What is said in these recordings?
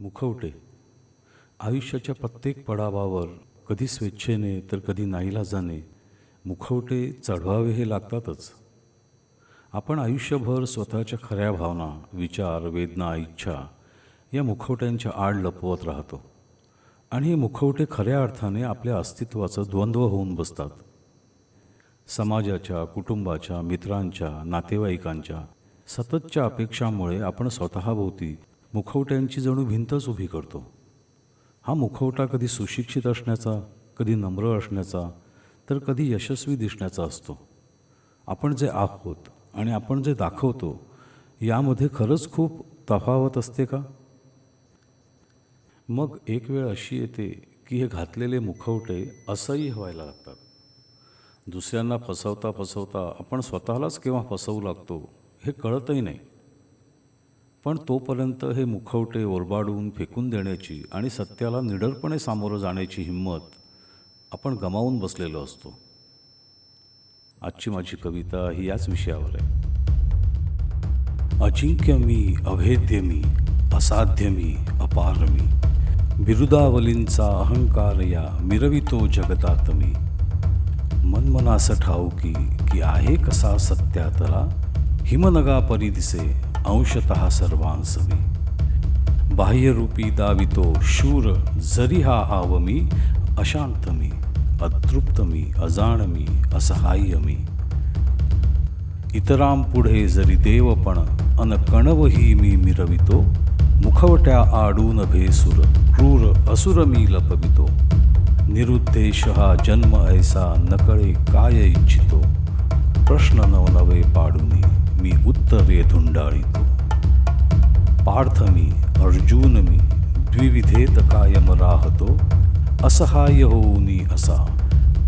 मुखवटे. आयुष्याच्या प्रत्येक पडावावर कधी स्वेच्छेने तर कधी नाईलाजाने मुखवटे चढवावे हे लागतातच. आपण आयुष्यभर स्वतःच्या खऱ्या भावना विचार वेदना इच्छा या मुखवट्यांच्या आड लपवत राहतो. आणि हे मुखवटे खऱ्या अर्थाने आपल्या अस्तित्वाचं द्वंद्व होऊन बसतात. समाजाच्या कुटुंबाच्या मित्रांच्या नातेवाईकांच्या सततच्या अपेक्षांमुळे आपण स्वतःभोवती मुखवट्यांची जणू भिंतच उभी करतो. हा मुखवटा कधी सुशिक्षित असण्याचा कधी नम्र असण्याचा तर कधी यशस्वी दिसण्याचा असतो. आपण जे आहोत आणि आपण जे दाखवतो यामध्ये खरंच खूप तफावत असते का? मग एक वेळ अशी येते की हे घातलेले मुखवटे असह्य व्हायला लागतात. दुसऱ्यांना फसवता फसवता आपण स्वतःलाच केव्हा फसवू लागतो हे कळतही नाही. पण तोपर्यंत हे मुखवटे ओरबाडून फेकून देण्याची आणि सत्याला निडरपणे सामोरं जाण्याची हिंमत आपण गमावून बसलेलो असतो. आजची माझी कविता ही याच विषयावर आहे. अजिंक्य मी अभेद्य मी असाध्य मी अपार मी बिरुदावलींचा अहंकार या मिरवितो जगतात मी मनमनास ठाऊकी की आहे कसा सत्यातला हिमनगा परी दिसे अंशत सर्वांसवी बाह्यरूपी दावितो शूर जरी हा आव मी अशांत मी अतृप्त मी अजाण मी असहाय्य मी इतरांपुढे जरी देवपण अन कणवही मी मिरवितो मुखवट्या आडून भेसुर क्रूर असुर मी लपवितो। निरुद्देश हा जन्म ऐसा नकळे काय इच्छितो प्रश्न नवनवे पाडून कर्तव्ये धुंडाळितो पार्थ मी अर्जुन मी द्विविधेत कायम राहतो असहाय्य होऊनी असा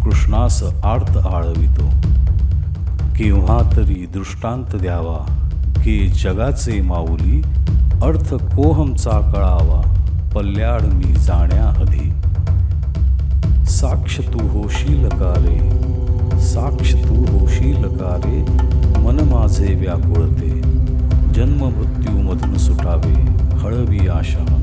कृष्णास आर्त आळवितो। केव्हा तरी दृष्टांत द्यावा की जगाचे माऊली अर्थ कोहमचा कळावा पल्ल्याड मी जाण्याआधी साक्ष तू होशील का रे साक्ष तू होशील कारे मन माझे व्याकुळते जन्म मृत्यूमधून जन्म मृत्यू मधून सुटावे हळवी आशा.